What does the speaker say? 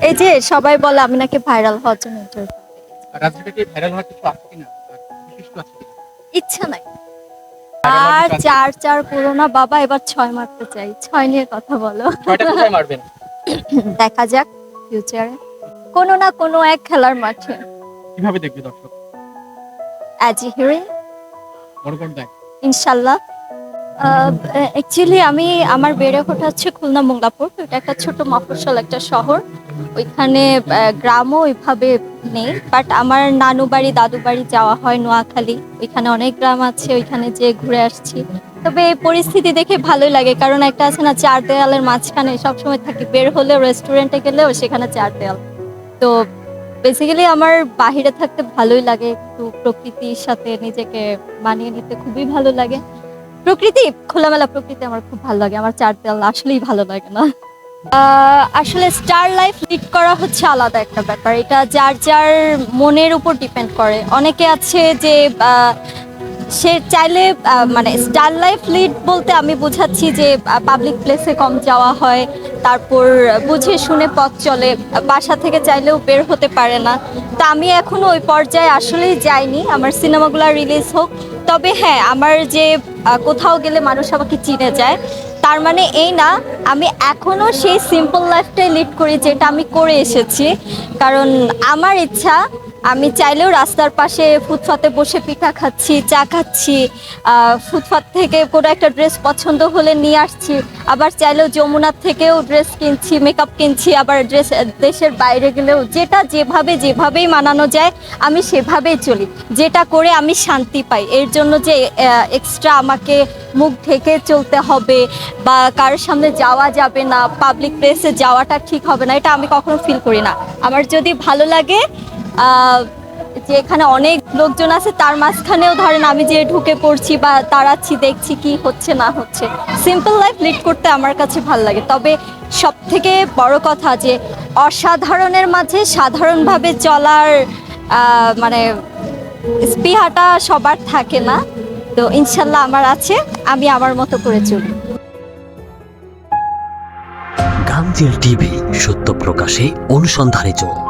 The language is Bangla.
এই যে সবাই বলে আমি নাকি ভাইরাল হওয়ার জন্য interview রাজনীতিতে ভাইরাল হওয়ার কিছু আছে কিনা? আর আছে ইচ্ছা নাই। আর চার চার পুরো না বাবা এবার ছয় মারতে চাই। ছয় নিয়ে কথা বলো। মারবেন? দেখা যাক ফিউচারে কোনো না কোনো এক খেলার মাঠে। কীভাবে দেখবে দর্শক? অ্যাজ হিরোইন বড় ইনশাল্লাহ। অ্যাকচুয়ালি আমি আমার বেড়ে ওঠা হচ্ছে খুলনা মোংলাপুর এটা একটা ছোট মফস্বল, একটা শহর। ওইখানে গ্রামও ওইভাবে নেই। বাট আমার নানু বাড়ি, দাদু বাড়ি যাওয়া হয় নোয়াখালী। ওইখানে অনেক গ্রাম আছে, ওইখানে যে ঘুরে আসছি। তবে এই পরিস্থিতি দেখে ভালোই লাগে, কারণ একটা আছে না, চার দেয়ালের মাঝখানে সবসময় থাকি। বের হলেও রেস্টুরেন্টে গেলেও সেখানে চার দেয়াল। তো বেসিক্যালি আমার বাহিরে থাকতে ভালোই লাগে, একটু প্রকৃতির সাথে নিজেকে মানিয়ে নিতে খুবই ভালো লাগে। প্রকৃতি? খোলামেলা প্রকৃতি আমার খুব ভালো লাগে। আমার চার দেয়াল আসলেই ভালো লাগে না। আসলে স্টার লাইফ লিড করা হচ্ছে আলাদা একটা ব্যাপার। এটা যার যার মনের উপর ডিপেন্ড করে। অনেকে আছে যে সে চাইলে মানে স্টার লাইফ লিড বলতে আমি বোঝাচ্ছি যে পাবলিক প্লেসে কম যাওয়া হয়, তারপর বুঝে শুনে পথ চলে, বাসা থেকে চাইলেও বের হতে পারে না। তা আমি এখনও ওই পর্যায়ে আসলেই যাইনি। আমার সিনেমাগুলো রিলিজ হোক তবে হ্যাঁ আমার যে কোথাও গেলে মানুষ আমাকে চিনে যায়, তার মানে এই না, আমি এখনও সেই সিম্পল লাইফটাই লিড করি যেটা আমি করে এসেছি। কারণ আমার ইচ্ছা আমি চাইলেও রাস্তার পাশে ফুটপাতে বসে পিঠা খাচ্ছি, চা খাচ্ছি ফুটপাত থেকে কোনো একটা ড্রেস পছন্দ হলে নিয়ে আসছি, আবার চাইলেও যমুনার থেকেও ড্রেস কিনছি মেকআপ কিনছি, আবার ড্রেস দেশের বাইরে গেলেও যেটা যেভাবে যেভাবেই মানানো যায়, আমি সেভাবেই চলি। যেটা করে আমি শান্তি পাই। এর জন্য যে এক্সট্রা আমাকে মুখ ঢেকে চলতে হবে বা কারোর সামনে যাওয়া যাবে না পাবলিক প্লেসে যাওয়াটা ঠিক হবে না, এটা আমি কখনো ফিল করি না। আমার যদি ভালো লাগে যে এখানে অনেক লোকজন আছে, তার মাঝখানেও ধরেন আমি যে ঢুকে পড়ছি বা তাড়াচ্ছি দেখছি কি হচ্ছে, না হচ্ছে। সিম্পল লাইফ লিড করতে আমার কাছে ভালো লাগে। তবে সব থেকে বড় কথা যে, অসাধারণের মাঝে সাধারণভাবে চলার মানে স্পৃহাটা সবার থাকে না। তো ইনশাল্লাহ আমার আছে, আমি আমার মতো করে চলি। গাঙ্গেল টিভি, সত্য প্রকাশে অনুসন্ধানে চোখ।